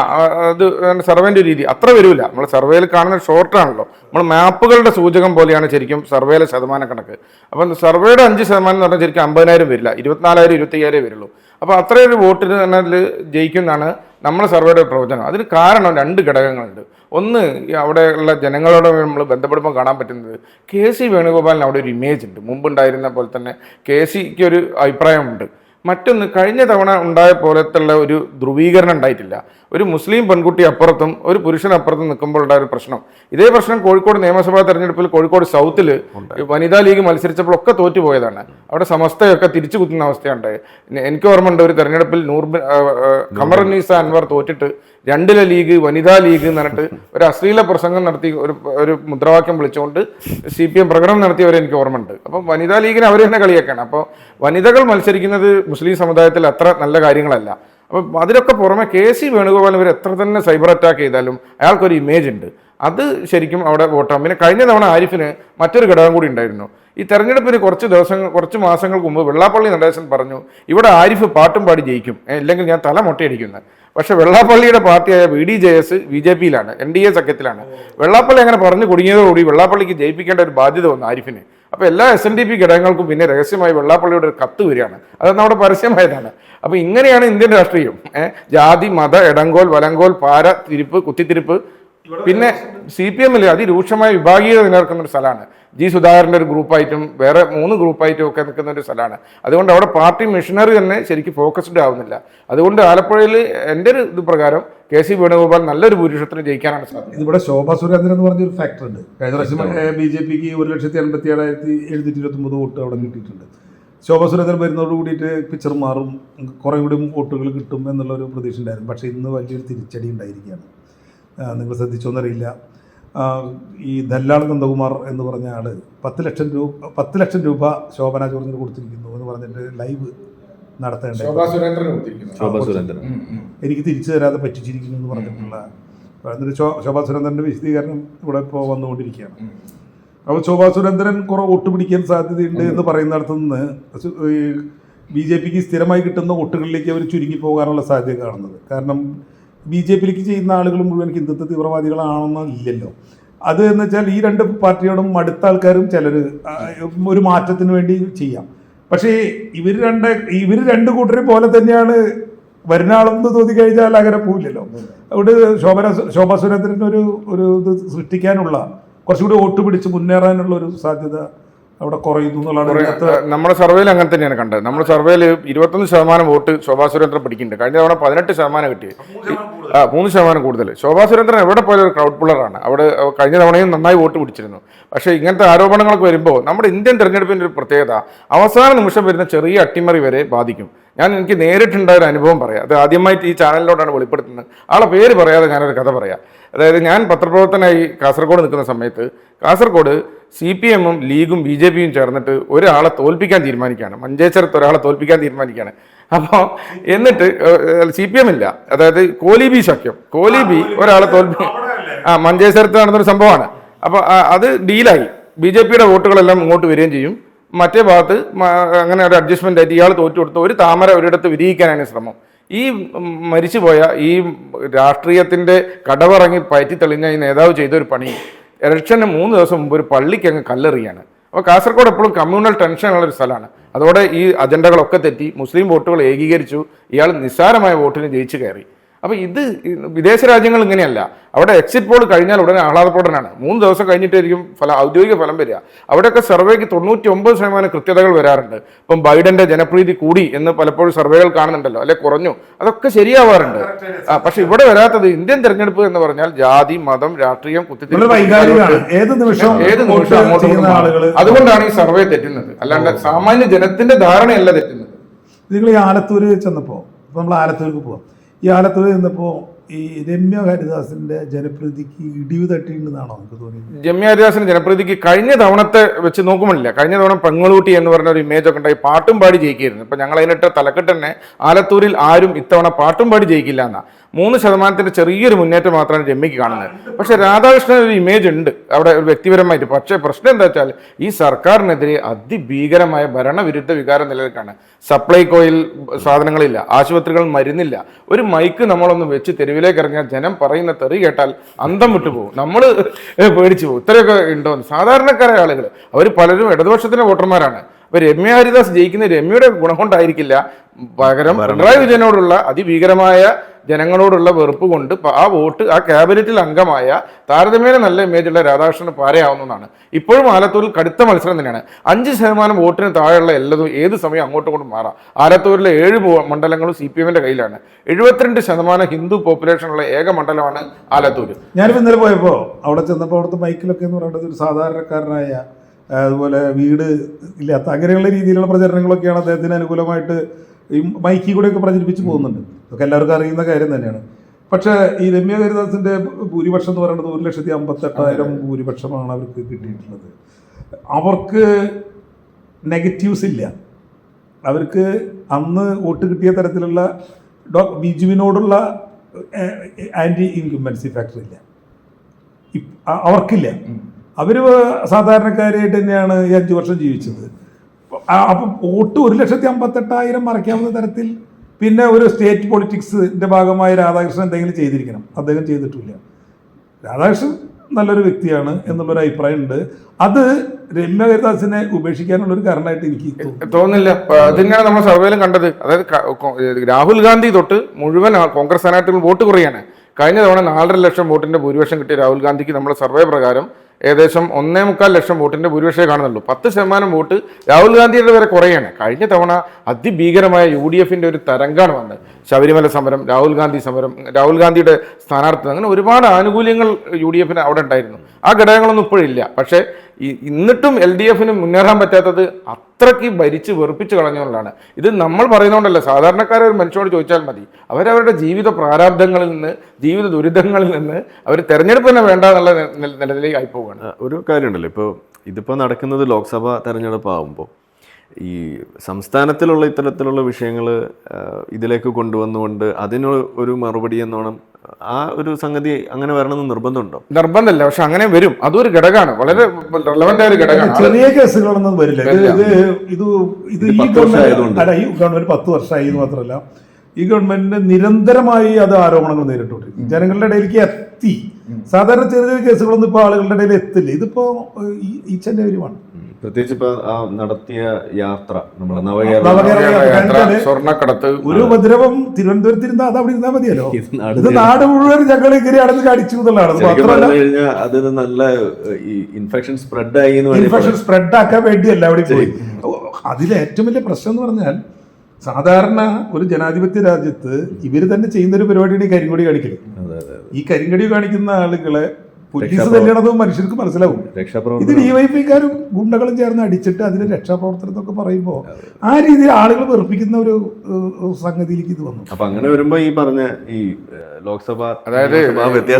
അത് സർവേന്റെ രീതി. അത്ര വരില്ല നമ്മൾ സർവേയിൽ കാണുന്ന ഷോർട്ടാണല്ലോ നമ്മൾ മാപ്പുകളുടെ സൂചകം പോലെയാണ് ശരിക്കും സർവേയിലെ ശതമാന കണക്ക്. അപ്പം സർവേയുടെ അഞ്ച് ശതമാനം എന്ന് പറഞ്ഞാൽ ശരിക്കും അമ്പതിനായിരം വരില്ല. ഇരുപത്തിനാലായിരം ഇരുപത്തയ്യായിരം വരുള്ളൂ. അപ്പോൾ അത്രയൊരു വോട്ടിന് തന്നെ അതിൽ ജയിക്കുന്നതാണ് നമ്മളെ സർവേയുടെ പ്രവചനം. അതിന് കാരണം രണ്ട് ഘടകങ്ങളുണ്ട്. ഒന്ന് അവിടെയുള്ള ജനങ്ങളോട് നമ്മൾ ബന്ധപ്പെടുമ്പോൾ കാണാൻ പറ്റുന്നത് കെ സി വേണുഗോപാലിന് അവിടെ ഒരു ഇമേജ് ഉണ്ട്. മുമ്പുണ്ടായിരുന്ന പോലെ തന്നെ കെ സിക്ക് ഒരു അഭിപ്രായമുണ്ട്. മറ്റൊന്ന് കഴിഞ്ഞ തവണ ഉണ്ടായ പോലത്തുള്ള ഒരു ധ്രുവീകരണം ഉണ്ടായിട്ടില്ല. ഒരു മുസ്ലിം പെൺകുട്ടി അപ്പുറത്തും ഒരു പുരുഷൻ അപ്പുറത്തും നിൽക്കുമ്പോൾ ഉണ്ടായ ഒരു പ്രശ്നം. ഇതേ പ്രശ്നം കോഴിക്കോട് നിയമസഭാ തെരഞ്ഞെടുപ്പിൽ കോഴിക്കോട് സൗത്തിൽ വനിതാ ലീഗ് മത്സരിച്ചപ്പോൾ ഒക്കെ തോറ്റുപോയതാണ്. അവിടെ സമസ്തയൊക്കെ തിരിച്ചു കുത്തുന്ന അവസ്ഥയുണ്ടായി എനിക്ക് ഓർമ്മയുണ്ട് ഒരു തെരഞ്ഞെടുപ്പിൽ നൂർ ഖമറുന്നീസ അൻവർ തോറ്റിട്ട് രണ്ടിലെ ലീഗ് വനിതാ ലീഗ് എന്ന് പറഞ്ഞിട്ട് ഒരു അശ്ലീല പ്രസംഗം നടത്തി ഒരു ഒരു മുദ്രാവാക്യം വിളിച്ചുകൊണ്ട് സി പി എം പ്രകടനം നടത്തിയവരെ എനിക്ക് ഓർമ്മയുണ്ട്. അപ്പം വനിതാ ലീഗിന് അവർ തന്നെ കളിയാക്കാണ്. അപ്പോൾ വനിതകൾ മത്സരിക്കുന്നത് മുസ്ലിം സമുദായത്തിൽ അത്ര നല്ല കാര്യങ്ങളല്ല. അപ്പം അതിലൊക്കെ പുറമെ കെ സി വേണുഗോപാൽ ഇവർ എത്ര തന്നെ സൈബർ അറ്റാക്ക് ചെയ്താലും അയാൾക്കൊരു ഇമേജ് ഉണ്ട്. അത് ശരിക്കും അവിടെ വോട്ടാകും പിന്നെ കഴിഞ്ഞ തവണ ആരിഫിന് മറ്റൊരു ഘടകം കൂടി ഉണ്ടായിരുന്നു. ഈ തെരഞ്ഞെടുപ്പിന് കുറച്ച് ദിവസങ്ങൾ കുറച്ച് മാസങ്ങൾക്ക് മുമ്പ് വെള്ളാപ്പള്ളി നടേശൻ പറഞ്ഞു ഇവിടെ ആരിഫ് പാട്ടും പാടി ജയിക്കും. ഇല്ലെങ്കിൽ ഞാൻ തല മൊട്ടയടിക്കുന്നത് പക്ഷേ വെള്ളാപ്പള്ളിയുടെ പാർട്ടിയായ V D J S B J പിയിലാണ് N D A സഖ്യത്തിലാണ്. വെള്ളാപ്പള്ളി അങ്ങനെ പറഞ്ഞു കുടുങ്ങിയതോടുകൂടി വെള്ളാപ്പള്ളിക്ക് ജയിപ്പിക്കേണ്ട ഒരു ബാധ്യത വന്നു ആരിഫിന്. അപ്പോൾ എല്ലാ എസ് എൻ ഡി പി ഘടകങ്ങൾക്കും പിന്നെ രഹസ്യമായി വെള്ളാപ്പള്ളിയുടെ ഒരു കത്ത് വരികയാണ്. അത് നമ്മുടെ പരസ്യമായതാണ്. അപ്പോൾ ഇങ്ങനെയാണ് ഇന്ത്യൻ രാഷ്ട്രീയം. ജാതി മത എടങ്കോൽ വലങ്കോൽ പാര തിരിപ്പ് കുത്തിത്തിരിപ്പ് പിന്നെ സി പി എമ്മിൽ അതിരൂക്ഷമായ വിഭാഗീയത നിലനിൽക്കുന്ന ഒരു സ്ഥലമാണ്. ജി സുധാകരന്റെ ഒരു ഗ്രൂപ്പായിട്ടും വേറെ മൂന്ന് ഗ്രൂപ്പായിട്ടും ഒക്കെ നിൽക്കുന്ന ഒരു സ്ഥലമാണ്. അതുകൊണ്ട് അവിടെ പാർട്ടി മിഷനറി തന്നെ ശരിക്കും ഫോക്കസ്ഡ് ആവുന്നില്ല. അതുകൊണ്ട് ആലപ്പുഴയിൽ എന്റെ ഒരു ഇത് പ്രകാരം കെ സി വേണുഗോപാൽ നല്ലൊരു ഭൂരിപക്ഷത്തിന് ജയിക്കാനാണ് സാധ്യത. ഇവിടെ ശോഭാ സുരേന്ദ്രൻ എന്ന് പറഞ്ഞൊരു ഫാക്ടർ ഉണ്ട്. കഴിഞ്ഞ പ്രാവശ്യം ബി ജെ പിക്ക് ഒരു ലക്ഷത്തി എൺപത്തി ഏഴായിരത്തി എഴുന്നൂറ്റി ഇരുപത്തൊമ്പത് വോട്ട് അവിടെ കിട്ടിയിട്ടുണ്ട്. ശോഭാ സുരേന്ദ്രൻ വരുന്നതോട് കൂടിയിട്ട് പിക്ചർ മാറും കുറേ കൂടി വോട്ടുകൾ കിട്ടും എന്നുള്ളൊരു പ്രതീക്ഷ ഉണ്ടായിരുന്നു. പക്ഷേ ഇന്ന് വലിയൊരു തിരിച്ചടി ഉണ്ടായിരിക്കുകയാണ്. നിങ്ങൾ ശ്രദ്ധിച്ചോന്നറിയില്ല. ഈ ദല്ലാൾ നന്ദകുമാർ എന്ന് പറഞ്ഞ ആൾ പത്ത് ലക്ഷം രൂപ പത്ത് ലക്ഷം രൂപ ശോഭന ജോർജിന് കൊടുത്തിരിക്കുന്നു എന്ന് പറഞ്ഞിട്ട് ലൈവ് നടത്തേണ്ടത്. എനിക്ക് തിരിച്ചു തരാതെ പറ്റിച്ചിരിക്കുന്നു എന്ന് പറഞ്ഞിട്ടുള്ള എന്നിട്ട് ശോഭാ സുരേന്ദ്രന്റെ വിശദീകരണം ഇവിടെ ഇപ്പോൾ വന്നുകൊണ്ടിരിക്കുകയാണ്. അപ്പോൾ ശോഭാ സുരേന്ദ്രൻ കുറെ വോട്ട് പിടിക്കാൻ സാധ്യതയുണ്ട് എന്ന് പറയുന്നിടത്ത് നിന്ന് ബി ജെ പിക്ക് സ്ഥിരമായി കിട്ടുന്ന വോട്ടുകളിലേക്ക് അവർ ചുരുങ്ങി പോകാനുള്ള സാധ്യത കാണുന്നത്. കാരണം ബി ജെ പിയിലേക്ക് ചെയ്യുന്ന ആളുകൾ മുഴുവൻ ഹിന്ദുത്വ തീവ്രവാദികളാണെന്നില്ലല്ലോ അത് എന്ന് വെച്ചാൽ ഈ രണ്ട് പാർട്ടിയോടും അടുത്ത ആൾക്കാരും ചിലർ ഒരു മാറ്റത്തിന് വേണ്ടി ചെയ്യാം. പക്ഷേ ഇവർ രണ്ട് ഇവർ രണ്ട് കൂട്ടരെ പോലെ തന്നെയാണ് വരുന്ന ആളെന്ന് തോന്നി കഴിഞ്ഞാൽ അങ്ങനെ പോവില്ലല്ലോ. അവിടെ ശോഭന ശോഭാ സുരേന്ദ്രന്റെ ഒരു ഒരു ഇത് സൃഷ്ടിക്കാനുള്ള കുറച്ചുകൂടി വോട്ട് പിടിച്ച് മുന്നേറാനുള്ള ഒരു സാധ്യത അവിടെ കുറയുന്നു എന്നുള്ളതാണ് നമ്മുടെ സർവേയിൽ അങ്ങനെ തന്നെയാണ് കണ്ടത്. നമ്മുടെ സർവേയിൽ ഇരുപത്തൊന്ന് ശതമാനം വോട്ട് ശോഭാ സുരേന്ദ്രൻ പിടിക്കുന്നുണ്ട്. കഴിഞ്ഞ തവണ പതിനെട്ട് ശതമാനം കിട്ടി. ആ മൂന്ന് ശതമാനം കൂടുതൽ. ശോഭാ സുരേന്ദ്രൻ എവിടെ പോയാലും ഒരു ക്രൗഡ് പുള്ളറാണ് അവിടെ കഴിഞ്ഞ തവണയും നന്നായി വോട്ട് പിടിച്ചിരുന്നു. പക്ഷേ ഇങ്ങനത്തെ ആരോപണങ്ങളൊക്കെ വരുമ്പോൾ നമ്മുടെ ഇന്ത്യൻ തെരഞ്ഞെടുപ്പിന്റെ ഒരു പ്രത്യേകത അവസാന നിമിഷം വരുന്ന ചെറിയ അട്ടിമറി വരെ ബാധിക്കും. ഞാൻ എനിക്ക് നേരിട്ടുണ്ടായ ഒരു അനുഭവം പറയാം. അത് ആദ്യമായിട്ട് ഈ ചാനലിലോട്ടാണ് വെളിപ്പെടുത്തുന്നത്. ആളെ പേര് പറയാതെ ഞാനൊരു കഥ പറയാം. അതായത് ഞാൻ പത്രപ്രവർത്തനമായി കാസർഗോഡ് നിൽക്കുന്ന സമയത്ത് കാസർഗോഡ് സി പി എമ്മും ലീഗും ബി ജെ പിയും ചേർന്നിട്ട് ഒരാളെ തോൽപ്പിക്കാൻ തീരുമാനിക്കുകയാണ്. മഞ്ചേശ്വരത്ത് ഒരാളെ തോൽപ്പിക്കാൻ തീരുമാനിക്കുകയാണ്. അപ്പോൾ എന്നിട്ട് സി പി എം ഇല്ല. അതായത് കോലി ബി സഖ്യം. കോലി ബി ഒരാളെ തോൽപ്പി ആ മഞ്ചേശ്വരത്ത് നടന്നൊരു സംഭവമാണ്. അപ്പോൾ അത് ഡീലായി. ബി ജെ പിയുടെ വോട്ടുകളെല്ലാം ഇങ്ങോട്ട് വരികയും ചെയ്യും. മറ്റേ ഭാഗത്ത് അങ്ങനെ ഒരു അഡ്ജസ്റ്റ്മെന്റ് ആയിട്ട് ഇയാൾ തോറ്റു കൊടുത്ത് ഒരു താമര ഒരിടത്ത് വിരിയിക്കാനാണ് ശ്രമം. ഈ മരിച്ചുപോയ ഈ രാഷ്ട്രീയത്തിന്റെ കടവറങ്ങി പയറ്റി തെളിഞ്ഞ ഈ നേതാവ് ചെയ്തൊരു പണി ഇലക്ഷന് മൂന്ന് ദിവസം മുമ്പ് ഒരു പള്ളിക്ക് അങ്ങ് കല്ലെറിയാണ്. അപ്പോൾ കാസർഗോഡ് എപ്പോഴും കമ്മ്യൂണൽ ടെൻഷനുള്ള ഒരു സ്ഥലമാണ്. അതോടെ ഈ അജണ്ടകളൊക്കെ തെറ്റി മുസ്ലിം വോട്ടുകൾ ഏകീകരിച്ചു ഇയാൾ നിസ്സാരമായ വോട്ടിന് ജയിച്ചു കയറി. അപ്പോൾ ഇത് വിദേശ രാജ്യങ്ങൾ ഇങ്ങനെയല്ല. അവിടെ എക്സിറ്റ് പോൾ കഴിഞ്ഞാൽ ഉടനെ ആഹ്ലാദപ്രകടനാണ്. മൂന്ന് ദിവസം കഴിഞ്ഞിട്ടായിരിക്കും ഫലം ഔദ്യോഗിക ഫലം വരിക. അവിടെയൊക്കെ സർവേക്ക് തൊണ്ണൂറ്റി ഒമ്പത് ശതമാനം കൃത്യതകൾ വരാറുണ്ട്. ഇപ്പം ബൈഡന്റെ ജനപ്രീതി കൂടി എന്ന് പലപ്പോഴും സർവേകൾ കാണുന്നുണ്ടല്ലോ. അല്ലെ കുറഞ്ഞു. അതൊക്കെ ശരിയാവാറുണ്ട്. പക്ഷെ ഇവിടെ വരാത്തത് ഇന്ത്യൻ തെരഞ്ഞെടുപ്പ് എന്ന് പറഞ്ഞാൽ ജാതി മതം രാഷ്ട്രീയം കുത്തി കുത്തിത്തിരിപ്പ് ഏത് നിമിഷവും ഏത് നിമിഷം അങ്ങോട്ട്. അതുകൊണ്ടാണ് ഈ സർവേ തെറ്റുന്നത്. അല്ലാണ്ട് സാമാന്യ ജനത്തിന്റെ ധാരണയല്ല തെറ്റുന്നത്. നിങ്ങൾ ഈ ആലത്തൂര് ചെന്നപ്പോൾ നമ്മൾ ആലത്തൂർക്ക് പോവാം. ഈ ആലത്തൂർ ചെന്നപ്പോൾ ഈ രമ്യ ഹരിദാസിന്റെ ജനപ്രീതിക്ക് ഇടിവ് തട്ടിയിട്ടുണ്ടെന്നാണോ നമുക്ക് തോന്നിയത്? രമ്യ ഹരിദാസിന്റെ ജനപ്രീതിക്ക് കഴിഞ്ഞ തവണത്തെ വെച്ച് നോക്കുമ്പോഴില്ല. കഴിഞ്ഞ തവണ പെങ്ങളൂട്ടി എന്ന് പറഞ്ഞ ഒരു ഇമേജ് ഒക്കെ ഉണ്ടായി. പാട്ടും പാടി ജയിക്കായിരുന്നു. ഇപ്പൊ ഞങ്ങൾ അതിനിട്ട് തലക്കെട്ട് തന്നെ ആലത്തൂരിൽ ആരും ഇത്തവണ പാട്ടും പാടി ജയിക്കില്ല എന്നാ. മൂന്ന് ശതമാനത്തിന്റെ ചെറിയൊരു മുന്നേറ്റം മാത്രമാണ് രമ്യക്ക് കാണുന്നത്. പക്ഷെ രാധാകൃഷ്ണൻ ഒരു ഇമേജ് ഉണ്ട്. അവിടെ ഒരു വ്യക്തിപരമായിട്ട്. പക്ഷേ പ്രശ്നം എന്താ വെച്ചാൽ ഈ സർക്കാരിനെതിരെ അതിഭീകരമായ ഭരണവിരുദ്ധ വികാരം നിലനിൽക്കാണ്. സപ്ലൈകോയിൽ സാധനങ്ങളില്ല ആശുപത്രികൾ മരുന്നില്ല. ഒരു മൈക്ക് നമ്മളൊന്ന് വെച്ച് തെരുവിലേക്ക് ഇറങ്ങിയാൽ ജനം പറയുന്ന തെറി കേട്ടാൽ അന്തം വിട്ടുപോകും. നമ്മൾ പേടിച്ചു പോകും. ഇത്രയൊക്കെ ഉണ്ടോ സാധാരണക്കാരായ ആളുകൾ അവർ പലരും ഇടതുപക്ഷത്തിന്റെ വോട്ടർമാരാണ്. അപ്പൊ രമ്യ ഹരിദാസ് ജയിക്കുന്ന രമ്യയുടെ ഗുണം കൊണ്ടായിരിക്കില്ല. പകരം പിണറായി വിജയനോടുള്ള അതിഭീകരമായ ജനങ്ങളോടുള്ള വെറുപ്പ് കൊണ്ട് ആ വോട്ട് ആ ക്യാബിനറ്റിൽ അംഗമായ താരതമ്യേന നല്ല ഇമേജുള്ള രാധാകൃഷ്ണന് പാരയാവുന്നതാണ്. ഇപ്പോഴും ആലത്തൂരിൽ കടുത്ത മത്സരം തന്നെയാണ്. അഞ്ച് ശതമാനം വോട്ടിന് താഴെയുള്ള എല്ലതും ഏത് സമയം അങ്ങോട്ടും കൊണ്ട് മാറാം. ആലത്തൂരിലെ ഏഴ് മണ്ഡലങ്ങളും സി പി എമ്മിന്റെ കയ്യിലാണ്. എഴുപത്തിരണ്ട് ശതമാനം ഹിന്ദു പോപ്പുലേഷനുള്ള ഏക മണ്ഡലമാണ് ആലത്തൂര്. ഞാനിപ്പോൾ ഇന്നലെ പോയപ്പോൾ അവിടെ ചെന്നപ്പോൾ അവിടുത്തെ ബൈക്കിലൊക്കെ എന്ന് പറയുന്നത് ഒരു സാധാരണക്കാരനായ അതുപോലെ വീട് ഇല്ലാത്ത അങ്ങനെയുള്ള രീതിയിലുള്ള പ്രചരണങ്ങളൊക്കെയാണ് അദ്ദേഹത്തിന് അനുകൂലമായിട്ട് ഈ മൈക്കി കൂടെയൊക്കെ പ്രചരിപ്പിച്ച് പോകുന്നുണ്ട്. അതൊക്കെ എല്ലാവർക്കും അറിയുന്ന കാര്യം തന്നെയാണ്. പക്ഷേ ഈ രമ്യ ഹരിദാസിന്റെ ഭൂരിപക്ഷം എന്ന് പറയുന്നത് ഒരു ലക്ഷത്തി അമ്പത്തെട്ടായിരം ഭൂരിപക്ഷമാണ് അവർക്ക് കിട്ടിയിട്ടുള്ളത്. അവർക്ക് നെഗറ്റീവ്സ് ഇല്ല. അവർക്ക് അന്ന് വോട്ട് കിട്ടിയ തരത്തിലുള്ള ഡോ ബിജുവിനോടുള്ള ആന്റി ഇൻകുംബൻസി ഫാക്ടർ ഇല്ല. അവർക്കില്ല. അവർ സാധാരണക്കാരായിട്ട് തന്നെയാണ് ഈ അഞ്ച് വർഷം ജീവിച്ചത്. അപ്പം വോട്ട് ഒരു ലക്ഷത്തി അമ്പത്തെട്ടായിരം മറയ്ക്കാവുന്ന തരത്തിൽ പിന്നെ ഒരു സ്റ്റേറ്റ് പൊളിറ്റിക്സിന്റെ ഭാഗമായി രാധാകൃഷ്ണൻ എന്തെങ്കിലും ചെയ്തിരിക്കണം. അദ്ദേഹം ചെയ്തിട്ടില്ല. രാധാകൃഷ്ണൻ നല്ലൊരു വ്യക്തിയാണ് എന്നുള്ളൊരു അഭിപ്രായം ഉണ്ട് അത് രമ്യ ഹരിദാസിനെ ഉപേക്ഷിക്കാനുള്ള ഒരു കാരണമായിട്ട് എനിക്ക് തോന്നുന്നു. തോന്നുന്നില്ല. അതിങ്ങനെ നമ്മൾ സർവേയിലും കണ്ടത്. അതായത് രാഹുൽ ഗാന്ധി തൊട്ട് മുഴുവൻ കോൺഗ്രസ് സ്ഥാനാർത്ഥികൾ വോട്ട് കുറയാണ്. കഴിഞ്ഞ തവണ നാലര ലക്ഷം വോട്ടിന്റെ ഭൂരിപക്ഷം കിട്ടിയ രാഹുൽ ഗാന്ധിക്ക് നമ്മുടെ സർവേ പ്രകാരം ഏകദേശം ഒന്നേ മുക്കാൽ ലക്ഷം വോട്ടിന്റെ ഭൂരിപക്ഷമേ കാണുന്നുള്ളൂ. പത്ത് ശതമാനം വോട്ട് രാഹുൽ ഗാന്ധിയുടെ വരെ കുറയാണ്. കഴിഞ്ഞ തവണ അതിഭീകരമായ യു ഡി എഫിന്റെ ഒരു തരംഗമാണ് വന്നത്. ശബരിമല സമരം രാഹുൽ ഗാന്ധി സമരം രാഹുൽ ഗാന്ധിയുടെ സ്ഥാനാർത്ഥി അങ്ങനെ ഒരുപാട് ആനുകൂല്യങ്ങൾ യു ഡി എഫിന് അവിടെ ഉണ്ടായിരുന്നു. ആ ഘടകങ്ങളൊന്നും ഇപ്പോഴില്ല പക്ഷേ എന്നിട്ടും എൽ ഡി എഫിന് മുന്നേറാൻ പറ്റാത്തത് അത്രയ്ക്ക് ഭരിച്ച് വെറുപ്പിച്ച് കളഞ്ഞുകൊണ്ടാണ് ഇത് നമ്മൾ പറയുന്നതുകൊണ്ടല്ല സാധാരണക്കാരെ ഒരു മനുഷ്യനോട് ചോദിച്ചാൽ മതി. അവരവരുടെ ജീവിത പ്രാരാബ്ദങ്ങളിൽ നിന്ന് ജീവിത ദുരിതങ്ങളിൽ നിന്ന് അവർ തെരഞ്ഞെടുപ്പ് തന്നെ വേണ്ട എന്നുള്ള നിലയിലേക്ക് ആയി പോവുകയാണ് ഒരു കാര്യമുണ്ടല്ലോ. ഇപ്പോൾ ഇതിപ്പോൾ നടക്കുന്നത് ലോക്സഭാ തെരഞ്ഞെടുപ്പ് ആകുമ്പോൾ ഈ സംസ്ഥാനത്തിലുള്ള ഇത്തരത്തിലുള്ള വിഷയങ്ങൾ ഇതിലേക്ക് കൊണ്ടുവന്നുകൊണ്ട് അതിന് ഒരു മറുപടി എന്നോണം ആ ഒരു സംഗതി അങ്ങനെ വരണമെന്ന് നിർബന്ധമുണ്ടോ? നിർബന്ധമല്ല. പക്ഷെ അങ്ങനെ വരും. അതൊരു ഒരു ഘടകമാണ്. വളരെ റെലവെന്റ് ആയ ഒരു ഘടകമാണ്. ചെറിയ കേസുകളൊന്നും വരില്ല. ഇത് ഇത് ഇത് ഈ. ഗവൺമെന്റ് അല്ല ഈ ഗവൺമെന്റ് പത്ത് വർഷമായി എന്ന് മാത്രമല്ല ഈ ഗവൺമെന്റിന് നിരന്തരമായി അത് ആരോപണങ്ങൾ നേരിട്ടുകൊണ്ടിരിക്കും ജനങ്ങളുടെ ഇടയിലേക്ക് എത്തി. സാധാരണ ചെറിയ ചെറിയ കേസുകളൊന്നും ഇപ്പോൾ ആളുകളുടെ ഇടയിൽ എത്തില്ല. ഇതിപ്പോ ഈ ചെന്നൈ എവരി വൺ പ്രത്യേകിച്ച് ഇപ്പൊ ആ നടത്തിയ യാത്ര നമ്മുടെ നവകേരള സ്വർണക്കടത്ത് ഒരു ഉപദ്രവം തിരുവനന്തപുരത്ത് ഇരുന്നാൽ അത് അവിടെ ഇരുന്നാൽ മതിയല്ലോ. ഇത് നാട് മുഴുവൻ ഞങ്ങൾ ഇങ്ങനെ അടന്ന് കടിച്ചു എന്നുള്ളതാണ്. അത് നല്ല ഇൻഫെക്ഷൻ സ്പ്രെഡ് ആയി ഇൻഫെക്ഷൻ സ്പ്രെഡ് ആക്കാൻ വേണ്ടിയല്ല അവിടെ പോയി. അതിലെ ഏറ്റവും വലിയ പ്രശ്നം എന്ന് പറഞ്ഞാൽ സാധാരണ ഒരു ജനാധിപത്യ രാജ്യത്ത് ഇവർ തന്നെ ചെയ്യുന്ന ഒരു പരിപാടിയാണ് ഈ കരിങ്കൊടി കാണിക്കുന്നത് ഈ കരിങ്കൊടി കാണിക്കുന്ന ആളുകളെ പോലീസ് തന്നെയാണതും മനുഷ്യർക്ക് മനസ്സിലാവും. ഇത് ഡിവൈഫൈക്കാരും ഗുണ്ടകളും ചേർന്ന് അടിച്ചിട്ട് അതിന് രക്ഷാപ്രവർത്തനം എന്നൊക്കെ പറയുമ്പോൾ ആ രീതിയിൽ ആളുകൾ വെറുപ്പിക്കുന്ന ഒരു സംഗതിയിലേക്ക് ഇത് വന്നു. അപ്പൊ അങ്ങനെ വരുമ്പോ ഈ പറഞ്ഞ ഈ ലോക്സഭ അതായത്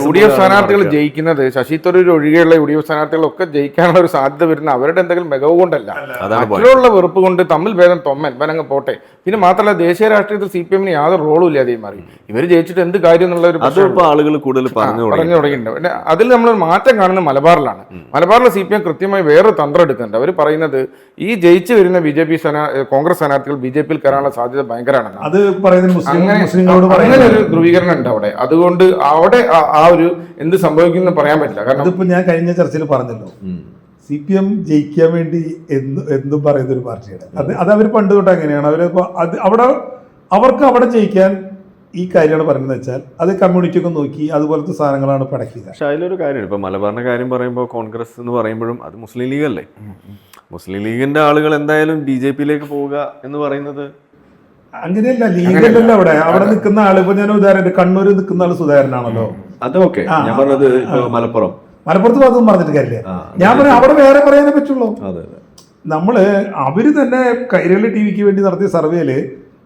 യു ഡി എഫ് സ്ഥാനാർത്ഥികൾ ജയിക്കുന്നത് ശശി തരൂർ ഒഴികെയുള്ള യു ഡി എഫ് സ്ഥാനാർത്ഥികളൊക്കെ ജയിക്കാനുള്ള ഒരു സാധ്യത വരുന്ന അവരുടെ എന്തെങ്കിലും മികവ് കൊണ്ടല്ല. അതിലുള്ള മറ്റുള്ള വെറുപ്പ് കൊണ്ട് തമ്മിൽ ഭേദം തൊമ്മൻ വനങ്ങ് പോട്ടെ. പിന്നെ മാത്രമല്ല ദേശീയ രാഷ്ട്രീയത്തിൽ സി പി എമ്മിന് യാതൊരു റോളും ഇല്ലാതെയും മാറി ഇവർ ജയിച്ചിട്ട് എന്ത് കാര്യം എന്നുള്ള ഒരു അതും പ്രശ്നം ഇപ്പൊ ആളുകൾ കൂടുതൽ പറഞ്ഞു തുടങ്ങി. പറഞ്ഞു തുടങ്ങിയിട്ടുണ്ട്. പിന്നെ അതിൽ നമ്മൾ മാറ്റം കാണുന്നത് മലബാറിലാണ്. മലബാറിലെ സി പി എം കൃത്യമായി വേറെ തന്ത്രം എടുക്കുന്നുണ്ട് അവർ പറയുന്നത് ഈ ജയിച്ചു വരുന്ന ബി ജെ പി കോൺഗ്രസ് സ്ഥാനാർത്ഥികൾ ബി ജെ പിയിൽ കയറാനുള്ള സാധ്യത ഭയങ്കരമാണ് അത് പറയുന്നത് മുസ്ലിം അങ്ങനെ ഒരു ധ്രുവീകരണം ഉണ്ട് അവിടെ. അതുകൊണ്ട് അവിടെ ആ- ആ ഒരു എന്ത് സംഭവിക്കുന്നു പറയാൻ പറ്റില്ല. കാരണം ഇതിപ്പോ ഞാൻ കഴിഞ്ഞ ചർച്ചയിൽ പറഞ്ഞല്ലോ. സി പി എം ജയിക്കാൻ വേണ്ടി എന്ന് എന്നും പറയുന്ന ഒരു പാർട്ടിയാണ്. അത് അത് അവർ പണ്ട് തൊട്ട് അങ്ങനെയാണ്. അവർ അത് അവിടെ അവർക്ക് അവിടെ ജയിക്കാൻ ഈ കാര്യമാണ് പറയുന്നത് വെച്ചാൽ അത് കമ്മ്യൂണിറ്റി ഒക്കെ നോക്കി അതുപോലത്തെ സാധനങ്ങളാണ് പടക്കുക പക്ഷെ അതിലൊരു കാര്യമാണ് ഇപ്പോൾ മലബാറിന്റെ കാര്യം പറയുമ്പോൾ കോൺഗ്രസ് എന്ന് പറയുമ്പോഴും അത് മുസ്ലിം ലീഗ് അല്ലേ മുസ്ലിം ലീഗിന്റെ ആളുകൾ എന്തായാലും ബി ജെ പിയിലേക്ക് പോവുക എന്ന് പറയുന്നത് അങ്ങനെയല്ല ലീഗല്ലല്ലോ അവിടെ. അവിടെ നിൽക്കുന്ന ആൾ ഇപ്പൊ ഞാൻ ഉദാഹരണം കണ്ണൂർ നിൽക്കുന്ന ആൾ സുധാകരനാണല്ലോ. അത് ഓക്കെ. ഞാൻ പറഞ്ഞത് മലപ്പുറം. മലപ്പുറത്ത് ഭാഗത്തൊന്നും പറഞ്ഞിട്ട് കാര്യമില്ല. ഞാൻ പറയാം അവിടെ വേറെ പറയാനേ പറ്റുള്ളൂ. നമ്മൾ അവർ തന്നെ കൈരളി ടി വിക്ക് വേണ്ടി നടത്തിയ സർവേയിൽ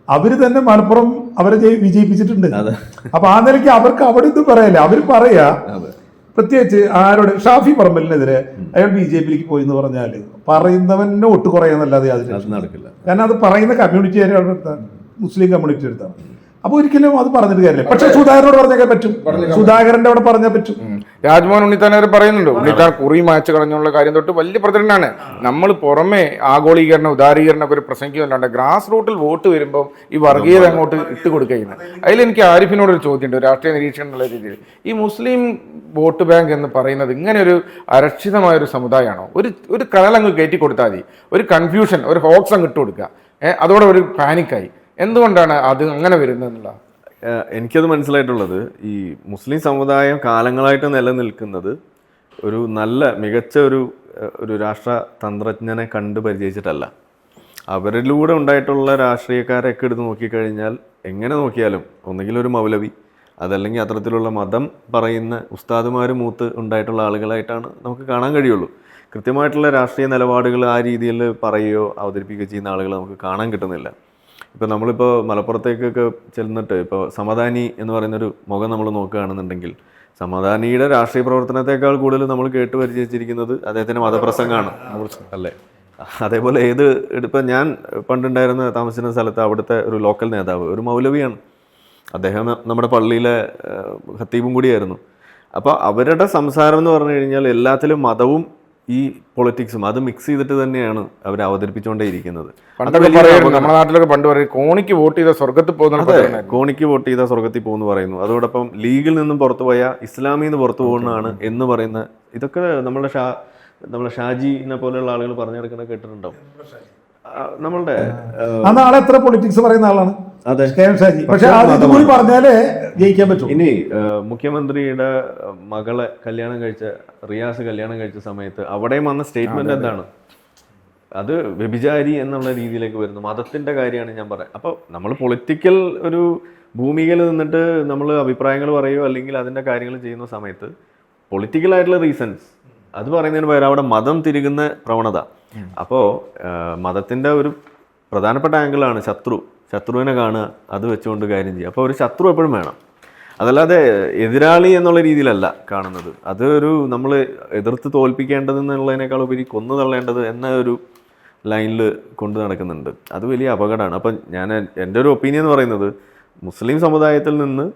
അവർ തന്നെ മലപ്പുറം അവരെ ജയി- വിജയിപ്പിച്ചിട്ടുണ്ട്. അപ്പൊ ആ നിലയ്ക്ക് അവർക്ക് അവിടെ ഒന്നും പറയല്ല അവർ പറയാ അതെ. പ്രത്യേകിച്ച് ആരോട് ഷാഫി പറമ്പലിനെതിരെ അയാൾ ബി ജെ പിയിലേക്ക് പോയി എന്ന് പറഞ്ഞാൽ പറയുന്നവനെ ഒട്ട് കുറയാന്നല്ലാതെ അതിന് അത് നടക്കില്ല. കാരണം അത് പറയുന്ന കമ്മ്യൂണിറ്റി അടുത്താണ് മുസ്ലിം കമ്മ്യൂണിറ്റി അടുത്താണ്. അപ്പൊ ഒരിക്കലും അത് പറഞ്ഞിട്ട് കാര്യമില്ല. പക്ഷെ സുധാകരനോട് പറഞ്ഞാൽ പറ്റും. സുധാകരന്റെ അവിടെ പറഞ്ഞാൽ പറ്റും. രാജ്മോഹൻ ഉണ്ണിത്താൻ അവർ പറയുന്നുണ്ട്. ഉണ്ണിത്താൻ കുറി മാച്ച് കളഞ്ഞുള്ള കാര്യം തൊട്ട് വലിയ പ്രചരണമാണ്. നമ്മൾ പുറമെ ആഗോളീകരണം ഉദാരീകരണം ഒക്കെ ഒരു പ്രസംഗിക്കുന്നുണ്ട് ഗ്രാസ് റൂട്ടിൽ വോട്ട് വരുമ്പോൾ ഈ വർഗീയത അങ്ങോട്ട് ഇട്ട് കൊടുക്കുകയാണ്. അതിലെനിക്ക് ആരിഫിനോട് ഒരു ചോദ്യമുണ്ട് രാഷ്ട്രീയ നിരീക്ഷണം എന്നുള്ള രീതിയിൽ. ഈ മുസ്ലിം വോട്ട് ബാങ്ക് എന്ന് പറയുന്നത് ഇങ്ങനെ ഒരു അരക്ഷിതമായ ഒരു സമുദായമാണോ? ഒരു ഒരു കനലങ്ങ് കയറ്റി കൊടുത്താൽ മതി. ഒരു കൺഫ്യൂഷൻ ഒരു ഹോക്സ് അങ്ങ് ഇട്ട് കൊടുക്കുക. അതോടെ ഒരു പാനിക്കായി എന്തുകൊണ്ടാണ് അത് അങ്ങനെ വരുന്നത് എന്നുള്ള ഏഹ് എനിക്കത് മനസ്സിലായിട്ടുള്ളത് ഈ മുസ്ലിം സമുദായം കാലങ്ങളായിട്ട് നിലനിൽക്കുന്നത് ഒരു നല്ല മികച്ച ഒരു ഒരു രാഷ്ട്ര തന്ത്രജ്ഞനെ കണ്ട് പരിചയിച്ചിട്ടല്ല. അവരിലൂടെ ഉണ്ടായിട്ടുള്ള രാഷ്ട്രീയക്കാരെയൊക്കെ എടുത്ത് നോക്കിക്കഴിഞ്ഞാൽ എങ്ങനെ നോക്കിയാലും ഒന്നുകിൽ ഒരു മൗലവി അതല്ലെങ്കിൽ അത്തരത്തിലുള്ള മതം പറയുന്ന ഉസ്താദുമാർ മൂത്ത് ഉണ്ടായിട്ടുള്ള ആളുകളായിട്ടാണ് നമുക്ക് കാണാൻ കഴിയുള്ളൂ. കൃത്യമായിട്ടുള്ള രാഷ്ട്രീയ നിലപാടുകൾ ആ രീതിയിൽ പറയുകയോ അവതരിപ്പിക്കുകയോ ചെയ്യുന്ന ആളുകൾ നമുക്ക് കാണാൻ കിട്ടുന്നില്ല. ഇപ്പോൾ നമ്മളിപ്പോൾ മലപ്പുറത്തേക്കൊക്കെ ചെന്നിട്ട് ഇപ്പോൾ സമാധാനി എന്ന് പറയുന്നൊരു മുഖം നമ്മൾ നോക്കുകയാണെന്നുണ്ടെങ്കിൽ സമാധാനിയുടെ രാഷ്ട്രീയ പ്രവർത്തനത്തെക്കാൾ കൂടുതൽ നമ്മൾ കേട്ട് പരിചയിച്ചിരിക്കുന്നത് അദ്ദേഹത്തിന്റെ മതപ്രസംഗമാണ്. അല്ലേ? അതേപോലെ ഏത് ഇപ്പം ഞാൻ പണ്ടുണ്ടായിരുന്ന താമസിച്ചിരുന്ന സ്ഥലത്ത് അവിടുത്തെ ഒരു ലോക്കൽ നേതാവ് ഒരു മൗലവിയാണ്. അദ്ദേഹം നമ്മുടെ പള്ളിയിലെ ഹത്തീബും കൂടിയായിരുന്നു. അപ്പോൾ അവരുടെ സംസാരം എന്ന് പറഞ്ഞു കഴിഞ്ഞാൽ എല്ലാത്തിലും മതവും ഈ പൊളിറ്റിക്സും അത് മിക്സ് ചെയ്തിട്ട് തന്നെയാണ് അവർ അവതരിപ്പിച്ചുകൊണ്ടേയിരിക്കുന്നത്. നമ്മുടെ നാട്ടിലൊക്കെ പണ്ട് പറയും കോണിക്ക് വോട്ട് ചെയ്ത സ്വർഗത്തിൽ പോകുന്ന കോണിക്ക് വോട്ട് ചെയ്ത സ്വർഗത്തിൽ പോകുന്നു പറയുന്നു. അതോടൊപ്പം ലീഗിൽ നിന്നും പുറത്തു പോയ ഇസ്ലാമിൽ നിന്ന് പുറത്തു പോകുന്നതാണ് എന്ന് പറയുന്ന ഇതൊക്കെ നമ്മുടെ ഷാ നമ്മുടെ ഷാജിനെ പോലെയുള്ള ആളുകൾ പറഞ്ഞു നടക്കുന്ന കേട്ടിട്ടുണ്ടാവും. നമ്മളുടെ ആ, ആളെ നാളെ എത്ര പൊളിറ്റിക്സ് പറയുന്ന ആളാണ്? പക്ഷെ കൂടി പറഞ്ഞാലേ ജയിക്കാൻ പറ്റും. ഇനി മുഖ്യമന്ത്രിയുടെ മകളെ കല്യാണം കഴിച്ച റിയാസ് കല്യാണം കഴിച്ച സമയത്ത് അവിടെയും വന്ന സ്റ്റേറ്റ്മെന്റ് എന്താണ്? അത് വ്യഭിചാരി എന്നുള്ള രീതിയിലേക്ക് വരുന്നു. മതത്തിന്റെ കാര്യമാണ് ഞാൻ പറയാം. അപ്പോൾ നമ്മൾ പൊളിറ്റിക്കൽ ഒരു ഭൂമികയിൽ നിന്നിട്ട് നമ്മൾ അഭിപ്രായങ്ങൾ പറയുകയോ അല്ലെങ്കിൽ അതിന്റെ കാര്യങ്ങൾ ചെയ്യുന്ന സമയത്ത് പൊളിറ്റിക്കൽ ആയിട്ടുള്ള റീസൺസ് അത് പറയുന്നതിന് പകരം അവിടെ മതം തിരികുന്ന പ്രവണത. അപ്പോൾ മതത്തിന്റെ ഒരു പ്രധാനപ്പെട്ട ആംഗിളാണ് ശത്രു. ശത്രുവിനെ കാണുക അത് വെച്ചുകൊണ്ട് കാര്യം ചെയ്യുക. അപ്പോൾ ഒരു ശത്രു എപ്പോഴും വേണം. അതല്ലാതെ എതിരാളി എന്നുള്ള രീതിയിലല്ല കാണുന്നത്. അത് ഒരു നമ്മൾ എതിർത്ത് തോൽപ്പിക്കേണ്ടത് എന്നുള്ളതിനേക്കാൾ ഉപരി കൊന്നു തള്ളേണ്ടത് എന്ന ഒരു ലൈനിൽ കൊണ്ടു നടക്കുന്നുണ്ട്. അത് വലിയ അപകടമാണ്. അപ്പം ഞാൻ എന്റെ ഒരു ഒപ്പീനിയൻ എന്ന് പറയുന്നത് മുസ്ലിം സമുദായത്തിൽ നിന്ന്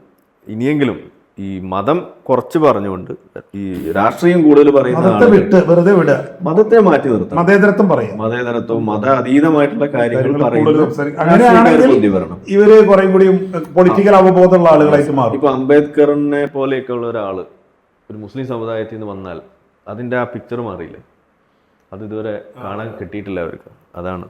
ഇനിയെങ്കിലും ഈ മതം കുറച്ച് പറഞ്ഞുകൊണ്ട് ഈ രാഷ്ട്രീയം കൂടുതൽ പറയുന്നത് മതത്തെ മാറ്റി നിർത്തണം. മതേതരത്വം പറയും മതേതരത്വം മത അതീതമായിട്ടുള്ള കാര്യങ്ങൾ പറയുന്നത് ഇവർ കുറെ കൂടി പൊളിറ്റിക്കൽ അവബോധമുള്ള ആളുകളായിട്ട് മാറും. ഇപ്പൊ അംബേദ്കറിനെ പോലെയൊക്കെ ഉള്ള ഒരാൾ ഒരു മുസ്ലിം സമുദായത്തിൽ നിന്ന് വന്നാൽ അതിന്റെ ആ പിക്ചർ മാറിയില്ലേ? അത് ഇതുവരെ കാണാൻ കിട്ടിയിട്ടില്ല അവർക്ക്. അതാണ്.